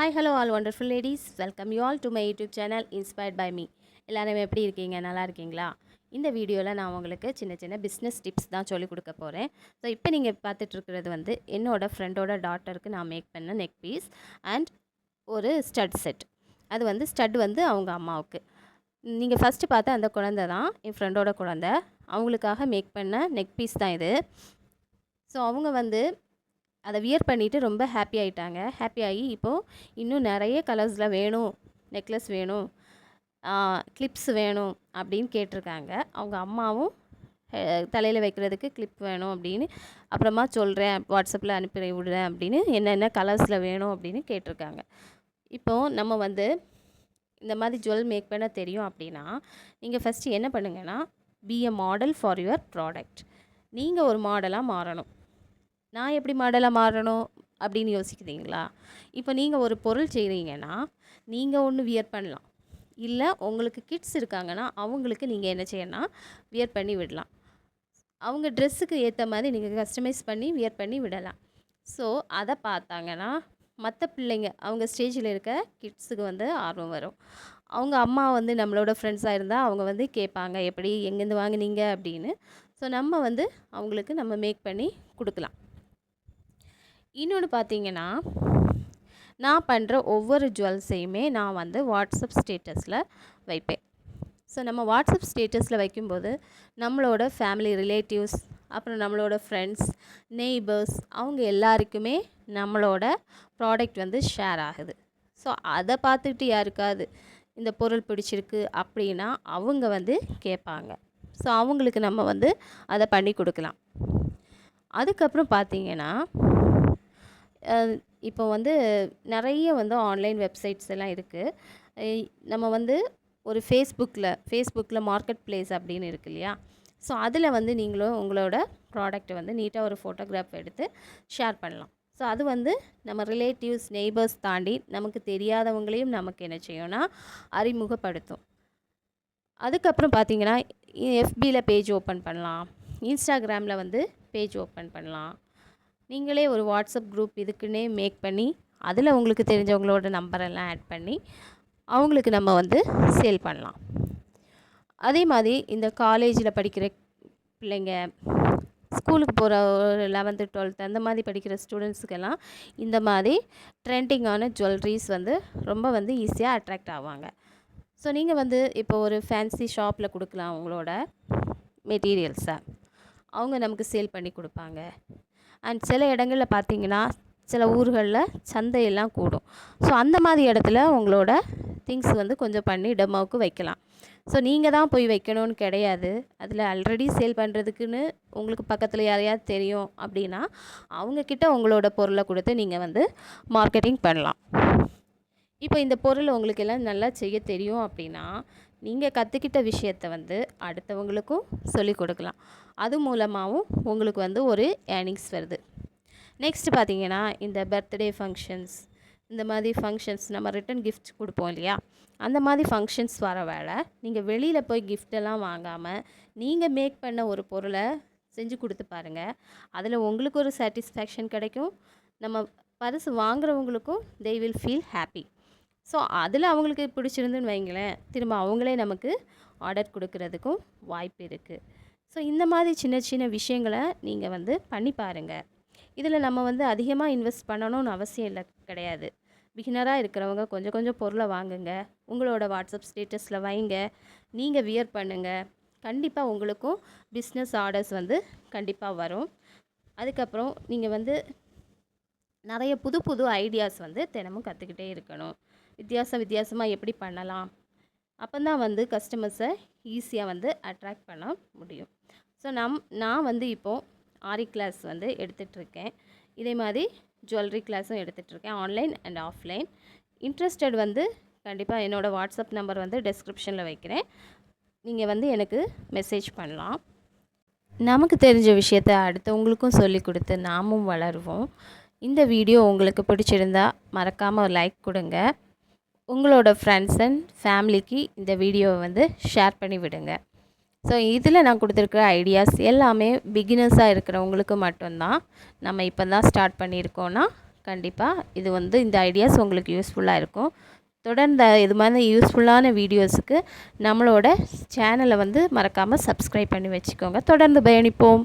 Hi hello all wonderful ladies welcome you all to my YouTube channel inspired by me எல்லாருமே எப்படி இருக்கீங்க? நல்லா இருக்கீங்களா? இந்த வீடியோவில் நான் உங்களுக்கு சின்ன சின்ன பிஸ்னஸ் டிப்ஸ் தான் சொல்லிக் கொடுக்க போகிறேன் ஸோ இப்போ நீங்கள் பார்த்துட்ருக்கிறது வந்து என்னோடய ஃப்ரெண்டோட டாட்டருக்கு நான் மேக் பண்ண நெக் பீஸ் அண்ட் ஒரு ஸ்டட் செட் அது வந்து ஸ்டட் வந்து அவங்க அம்மாவுக்கு. நீங்கள் ஃபஸ்ட்டு பார்த்த அந்த குழந்தை தான் என் ஃப்ரெண்டோட குழந்தை. அவங்களுக்காக மேக் பண்ண நெக் பீஸ் தான் இது. ஸோ அவங்க வந்து அதை வியர் பண்ணிவிட்டு ரொம்ப ஹாப்பி ஆகிட்டாங்க ஹாப்பி ஆகி இப்போது இன்னும் நிறைய கலர்ஸில் வேணும் நெக்லஸ் வேணும் கிளிப்ஸ் வேணும் அப்படின்னு கேட்டிருக்காங்க. அவங்க அம்மாவும் தலையில் வைக்கிறதுக்கு கிளிப் வேணும் அப்படின்னு அப்புறமா சொல்கிறேன் வாட்ஸ்அப்பில் அனுப்பி விடுறேன் அப்படின்னு என்னென்ன கலர்ஸில் வேணும் அப்படின்னு கேட்டிருக்காங்க. இப்போது நம்ம வந்து இந்த மாதிரி ஜுவல் மேக் பண்ண தெரியும் அப்படின்னா நீங்கள் ஃபஸ்ட்டு என்ன பண்ணுங்கன்னா be a model for your product நீங்கள் ஒரு மாடலாக மாறணும். நான் எப்படி மாடலாக மாறணும் அப்படின்னு யோசிக்கிறீங்களா? இப்போ நீங்கள் ஒரு பொருள் செய்கிறீங்கன்னா நீங்கள் ஒன்று வியர் பண்ணலாம். இல்லை உங்களுக்கு கிட்ஸ் இருக்காங்கன்னா அவங்களுக்கு நீங்கள் என்ன செய்யணும்னா வியர் பண்ணி விடலாம். அவங்க ட்ரெஸ்ஸுக்கு ஏற்ற மாதிரி நீங்கள் கஸ்டமைஸ் பண்ணி வியர் பண்ணி விடலாம். ஸோ அதை பார்த்தாங்கன்னா மற்ற பிள்ளைங்க அவங்க ஸ்டேஜில் இருக்க கிட்ஸுக்கு வந்து ஆர்வம் வரும். அவங்க அம்மா வந்து நம்மளோட ஃப்ரெண்ட்ஸாக இருந்தால் அவங்க வந்து கேட்பாங்க எப்படி எங்கேருந்து வாங்குனீங்க? அப்படின்னு. ஸோ நம்ம வந்து அவங்களுக்கு நம்ம மேக் பண்ணி கொடுக்கலாம். இன்னொன்று பார்த்தீங்கன்னா நான் பண்ணுற ஒவ்வொரு ஜுவல்ஸையுமே நான் வந்து வாட்ஸ்அப் ஸ்டேட்டஸில் வைப்பேன். ஸோ நம்ம வாட்ஸ்அப் ஸ்டேட்டஸில் வைக்கும்போது நம்மளோட ஃபேமிலி ரிலேட்டிவ்ஸ் அப்புறம் நம்மளோட ஃப்ரெண்ட்ஸ் நெய்பர்ஸ் அவங்க எல்லாருக்குமே நம்மளோட ப்ராடக்ட் வந்து ஷேர் ஆகுது. ஸோ அதை பார்த்துக்கிட்டு யாருக்காது இந்த பொருள் பிடிச்சிருக்கு அப்படின்னா அவங்க வந்து கேட்பாங்க. ஸோ அவங்களுக்கு நம்ம வந்து அதை பண்ணி கொடுக்கலாம். அதுக்கப்புறம் பார்த்தீங்கன்னா இப்போ வந்து நிறைய வந்து ஆன்லைன் வெப்சைட்ஸ் எல்லாம் இருக்குது நம்ம வந்து ஒரு ஃபேஸ்புக்கில் ஃபேஸ்புக்கில் மார்க்கெட் பிளேஸ் அப்படின்னு இருக்கு இல்லையா? ஸோ அதில் வந்து நீங்களும் உங்களோட ப்ராடக்ட்டை வந்து நீட்டாக ஒரு ஃபோட்டோகிராஃப் எடுத்து ஷேர் பண்ணலாம். ஸோ அது வந்து நம்ம ரிலேட்டிவ்ஸ் நெய்பர்ஸ் தாண்டி நமக்கு தெரியாதவங்களையும் நமக்கு என்ன செய்யும்னா அறிமுகப்படுத்தும். அதுக்கப்புறம் பார்த்தீங்கன்னா எஃபியில் பேஜ் ஓப்பன் பண்ணலாம். இன்ஸ்டாகிராமில் வந்து பேஜ் ஓப்பன் பண்ணலாம். நீங்களே ஒரு வாட்ஸ்அப் குரூப் இதுக்குன்னே மேக் பண்ணி அதில் உங்களுக்கு தெரிஞ்சவங்களோட நம்பரெல்லாம் ஆட் பண்ணி அவங்களுக்கு நம்ம வந்து சேல் பண்ணலாம். அதே மாதிரி இந்த காலேஜில் படிக்கிற பிள்ளைங்க ஸ்கூலுக்கு போகிற ஒரு லெவன்த்து டுவெல்த்து அந்த மாதிரி படிக்கிற ஸ்டூடெண்ட்ஸுக்கெல்லாம் இந்த மாதிரி ட்ரெண்டிங்கான ஜுவல்லரிஸ் வந்து ரொம்ப வந்து ஈஸியாக அட்ராக்ட் ஆவாங்க. ஸோ நீங்கள் வந்து இப்போ ஒரு ஃபேன்சி ஷாப்பில் கொடுக்கலாம் அவங்களோட மெட்டீரியல்ஸை அவங்க நமக்கு சேல் பண்ணி கொடுப்பாங்க. அண்ட் சில இடங்களில் பார்த்தீங்கன்னா சில ஊர்களில் சந்தையெல்லாம் கூடும். ஸோ அந்த மாதிரி இடத்துல உங்களோட திங்ஸ் வந்து கொஞ்சம் பண்ணி டெமோவுக்கு வைக்கலாம். ஸோ நீங்கள் தான் போய் வைக்கணும்னு கிடையாது. அதில் ஆல்ரெடி சேல் பண்ணுறதுக்குன்னு உங்களுக்கு பக்கத்தில் யாரையாவது தெரியும் அப்படின்னா அவங்கக்கிட்ட உங்களோட பொருளை கொடுத்து நீங்கள் வந்து மார்க்கெட்டிங் பண்ணலாம். இப்போ இந்த பொருள் உங்களுக்கு எல்லாம் நல்லா செய்ய தெரியும் அப்படின்னா நீங்கள் கற்றுக்கிட்ட விஷயத்த வந்து அடுத்தவங்களுக்கும் சொல்லிக் கொடுக்கலாம். அது மூலமாகவும் உங்களுக்கு வந்து ஒரு ஏர்னிங்ஸ் வருது. நெக்ஸ்ட்டு பார்த்தீங்கன்னா இந்த பர்த்டே ஃபங்க்ஷன்ஸ் இந்த மாதிரி ஃபங்க்ஷன்ஸ் நம்ம ரிட்டன் கிஃப்ட் கொடுப்போம் இல்லையா? அந்த மாதிரி ஃபங்க்ஷன்ஸ் வர வேலை நீங்கள் வெளியில் போய் கிஃப்டெல்லாம் வாங்காமல் நீங்கள் மேக் பண்ண ஒரு பொருளை செஞ்சு கொடுத்து பாருங்கள் அதில் உங்களுக்கு ஒரு சாட்டிஸ்ஃபேக்ஷன் கிடைக்கும். நம்ம பரிசு வாங்குறவங்களுக்கும் they will feel happy so அதில் அவங்களுக்கு பிடிச்சிருந்துன்னு வைங்களேன் திரும்ப அவங்களே நமக்கு ஆர்டர் கொடுக்கறதுக்கும் வாய்ப்பு இருக்குது ஸோ இந்த மாதிரி சின்ன சின்ன விஷயங்களை நீங்கள் வந்து பண்ணி பாருங்கள் இதில் நம்ம வந்து அதிகமாக இன்வெஸ்ட் பண்ணணும்னு அவசியம் இல்லை கிடையாது. பிகினராக இருக்கிறவங்க கொஞ்சம் கொஞ்சம் பொருளை வாங்குங்க உங்களோட வாட்ஸ்அப் ஸ்டேட்டஸில் வைங்க நீங்கள் வியர் பண்ணுங்கள் கண்டிப்பாக உங்களுக்கும் பிஸ்னஸ் ஆர்டர்ஸ் வந்து கண்டிப்பாக வரும். அதுக்கப்புறம் நீங்கள் வந்து நிறைய புது புது ஐடியாஸ் வந்து தினமும் கற்றுக்கிட்டே இருக்கணும். வித்தியாச வித்தியாசமாக எப்படி பண்ணலாம்? அப்போ தான் வந்து கஸ்டமர்ஸை ஈஸியாக வந்து அட்ராக்ட் பண்ண முடியும். ஸோ நம் நான் வந்து இப்போது ஆரி கிளாஸ் வந்து எடுத்துகிட்ருக்கேன் இதே மாதிரி ஜுவல்லரி கிளாஸும் எடுத்துகிட்ருக்கேன் ஆன்லைன் அண்ட் ஆஃப்லைன் இன்ட்ரெஸ்டட் வந்து கண்டிப்பாக என்னோடய வாட்ஸ்அப் நம்பர் வந்து டெஸ்கிரிப்ஷனில் வைக்கிறேன். நீங்கள் வந்து எனக்கு மெசேஜ் பண்ணலாம். நமக்கு தெரிஞ்ச விஷயத்த அடுத்தவங்களுக்கும் சொல்லி கொடுத்து நாமும் வளருவோம். இந்த வீடியோ உங்களுக்கு பிடிச்சிருந்தா மறக்காமல் ஒரு லைக் கொடுங்க. உங்களோட ஃப்ரெண்ட்ஸ் அண்ட் ஃபேமிலிக்கு இந்த வீடியோவை வந்து ஷேர் பண்ணி விடுங்க. ஸோ இதில் நான் கொடுத்துருக்குற ஐடியாஸ் எல்லாமே பிகினர்ஸாக இருக்கிறவங்களுக்கு மட்டும்தான் நம்ம இப்போ தான் ஸ்டார்ட் பண்ணியிருக்கோன்னா கண்டிப்பாக இது வந்து இந்த ஐடியாஸ் உங்களுக்கு யூஸ்ஃபுல்லாக இருக்கும். தொடர்ந்து இது மாதிரி யூஸ்ஃபுல்லான வீடியோஸுக்கு நம்மளோட சேனலை வந்து மறக்காமல் சப்ஸ்கிரைப் பண்ணி வச்சுக்கோங்க. தொடர்ந்து பயணிப்போம்.